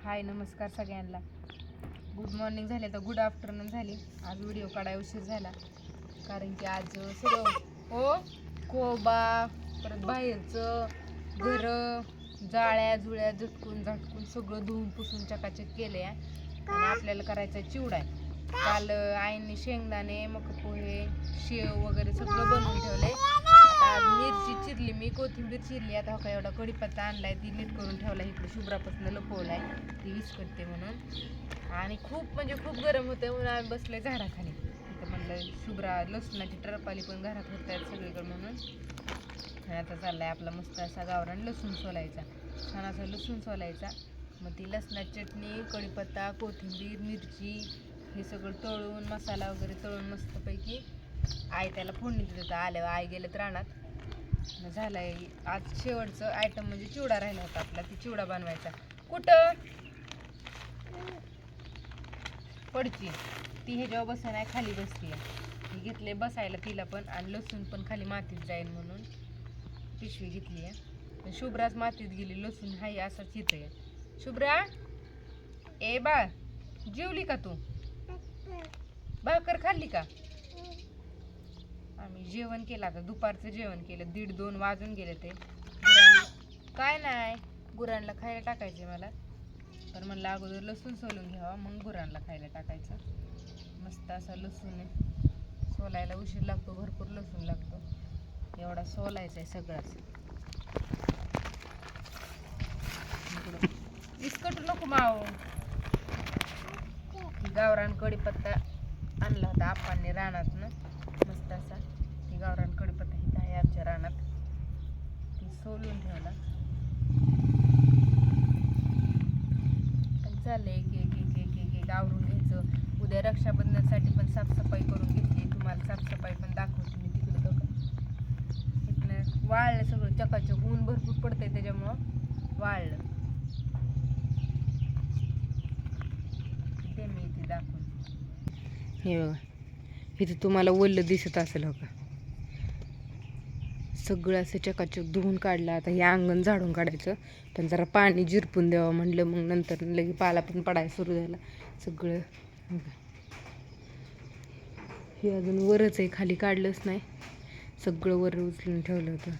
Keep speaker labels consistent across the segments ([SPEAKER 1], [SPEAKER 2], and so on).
[SPEAKER 1] हाय नमस्कार सगळ्यांना. Good morning झाले तर गुड आफ्टरनून झाली. आज व्हिडिओ काढाय उशीर झाला. कारण की आज सगळं हो कोबा परत बाहेरचं घर जाळ्या जुळ्या झटकून झटकून सगळं धुवून पुसून चकाचक केले आणि आपल्याला करायचा चिवडा आहे. काल आईने शेंगदाणे मग पोहे शेव वगैरे सगळं बनवून ठेवले आता मिरची चिरली मी कोथिंबीर चिरली. आता हो का एवढा कढीपत्ता आणलाय ती नीट करून ठेवला इकडे शुभ्रापासून लपवलाय ती विस्कटते म्हणून. आणि खूप म्हणजे खूप गरम होतं म्हणून आम्ही बसलोय झाडाखाली. तर म्हणलं शुभ्रा लसणाची टरपाली पण घरात होतात सगळीकडे म्हणून. आणि आता चाललाय आपला मस्त असा गावरान लसूण सोलायचा. छान असा लसूण सोलायचा. मग ती लसणाची चटणी कढीपत्ता कोथिंबीर मिरची हे सगळं तळून मसाला वगैरे तळून मस्तपैकी आई त्याला फोडणी देत होतं. आल्यावर आई गेलं रानात. मग झालंय आज शेवटचं आयटम म्हणजे चिवडा राहिला होता आपला ती चिवडा बनवायचा. कुठं? पडची. ती हे जेव्हा बसा नाही खाली बसते मी घेतले बसायला तिला पण आणि लसूण पण खाली मातीत जाईल म्हणून पिशवी घेतली आहे. शुभ्राच मातीत गेली लसूण हाय असंच आहे. शुभ्रा ए बा जेवली का तू? भाकर खाल्ली का? आम्ही जेवण केलं आता दुपारचं जेवण केलं दीड दोन वाजून गेले ते. गुरांना काय नाही गुरांना खायला टाकायचे मला. तर म्हणलं अगोदर लसूण सोलून घ्यावा मग गुरांना खायला टाकायचं. मस्त असा लसूण आहे. सोलायला उशीर लागतो भरपूर लसूण लागतो. एवढा सोलायचा आहे सगळाच. विस्कटू नको माव. गावरान कढीपत्ता आणला होता आपांनी रानातनं. मस्त असा. गावरान कढीपत्ता हिथं आहे आमच्या रानात. ती सोलून ठेवला चाललंय एक एक एक एक एक एक आवरून घ्यायचं. उद्या रक्षाबंधनसाठी पण साफसफाई करून घेतली. तुम्हाला साफसफाई पण दाखवते मी तिकडे बघा. इथनं वाळलं सगळं. चकाचक ऊन भरपूर पडतंय त्याच्यामुळं वाळलं. ते मी इथे दाखवून हे बघा. इथे तुम्हाला वल्ल दिसत असेल हो का? सगळं असं चकाचक धुवून काढलं. आता हे अंगण झाडून काढायचं. पण जरा पाणी जिरपून द्यावं म्हणलं मग नंतर लगे पाला पण पडायला सुरू झाला. सगळं हे अजून वरच आहे खाली काढलंच नाही. सगळं वर उचलून ठेवलं होतं.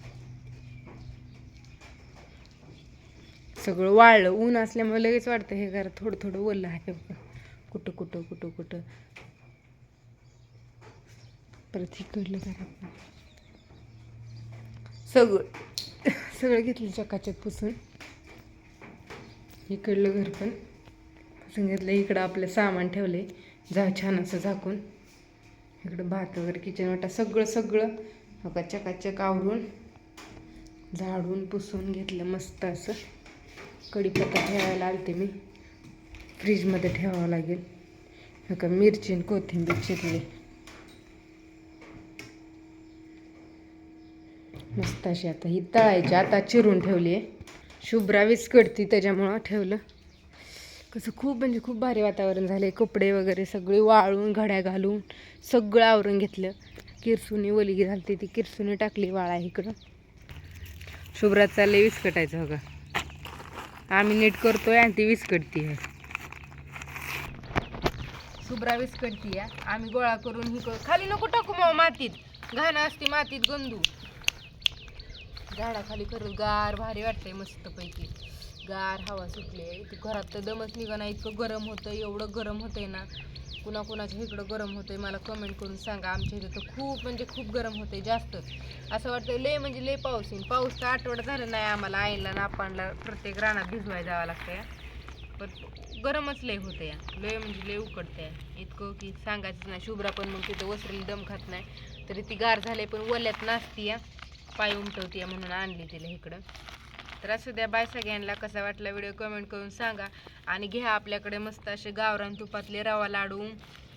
[SPEAKER 1] सगळं वाळलं. ऊन असल्यामुळे लगेच वाटतं हे घरात थोडं थोडं ओलं आहे कुठं कुठं कुठं कुठं. परत इकडलं घरात सगळं. सगळं घेतलं चकाचक पुसून. इकडलं घर पण. पुसून घेतलं इकडं आपलं सामान ठेवले जा छान असं झाकून. इकडं भात वगैरे किचन वाटा सगळं सगळं. बघा चकाचक आवरून झाडून पुसून घेतलं मस्त असं. कढीपत्ता ठेवायला आलते मी. फ्रीजमध्ये ठेवावं लागेल. का मिरची आणि कोथिंबीर चिरली. मस्त अशी आता. ही तळायची. आता चिरून ठेवली आहे शुभ्रा विस्कटती त्याच्यामुळं ठेवलं. कसं खूप म्हणजे खूप भारी वातावरण झालं कपडे वगैरे सगळे वाळून घड्या घालून सगळं आवरून घेतलं. किरसुनी वलगी घालते ती. किरसुनी टाकली वाळा इकडं. शुभ्रात चालले विस्कटायचं हो का आम्ही नीट करतोय आणि ती विस्कटती आहे शुभ्रा विस्कटती आहे आम्ही गोळा करून ही करू खाली नको टाकू मग मातीत. घाण असते मातीत गंदू. झाडाखाली खरंच गार भारी वाटतंय मस्तपैकी. गार हवा सुटली आहे. ती घरात तर दमच निघाना इतकं गरम होतं एवढं गरम होतंय ना. कुणा कुणाच्या इकडं गरम होतंय मला कमेंट करून सांगा. आमच्या इथं तर खूप म्हणजे खूप गरम होतंय जास्त. असं वाटतं लय म्हणजे लय पाऊस येईल पाऊस तर आठवडा झाला नाही आम्हाला आईला ना प्रत्येक रानात भिजवायला जावं लागतंय. पण गरमच लय होतं या लय म्हणजे लय आहे इतकं की सांगायचंच नाही. शुभ्रा पण मग तिथं वसरेली दम खात नाही. तरी ती गार झाले पण ओल्यात नाचती या पाय उमटवती म्हणून आणली तिला इकडं. तर असं द्या बाय सगळ्यांना कसा वाटला व्हिडिओ कमेंट करून सांगा. आणि घ्या आपल्याकडे मस्त असे गावरान तुपातले रवा लाडू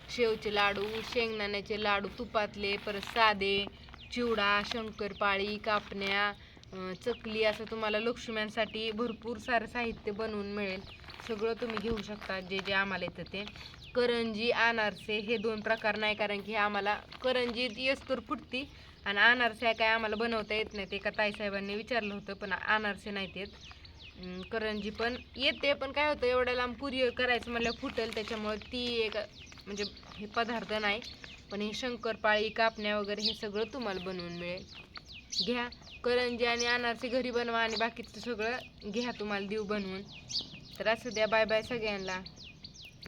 [SPEAKER 1] शेवचे लाडू शेंगदाण्याचे लाडू तुपातले परत साधे चिवडा शंकरपाळी कापण्या चकली असं तुम्हाला लक्ष्म्यांसाठी भरपूर सारं साहित्य बनवून मिळेल. सगळं तुम्ही घेऊ शकता जे जे आम्हाला येतं ते. करंजी अनारसे हे दोन प्रकार नाही कारण की हे आम्हाला करंजी येस्तोर फुटती. आणि अनारसे काय आम्हाला बनवता येत नाही ते एका ताईसाहेबांनी विचारलं होतं पण अनारसे नाहीत येत. करंजी पण येते पण काय होतं एवढ्या लांब पुरी करायचं म्हणलं फुटेल त्याच्यामुळे ती एक म्हणजे हे पदार्थ नाही. पण हे शंकरपाळी कापण्या वगैरे हे सगळं तुम्हाला बनवून मिळेल. घ्या. करंजी आणि अनारसे घरी बनवा आणि बाकीचं सगळं घ्या तुम्हाला देऊ बनवून. तर असं द्या. बाय बाय सगळ्यांना.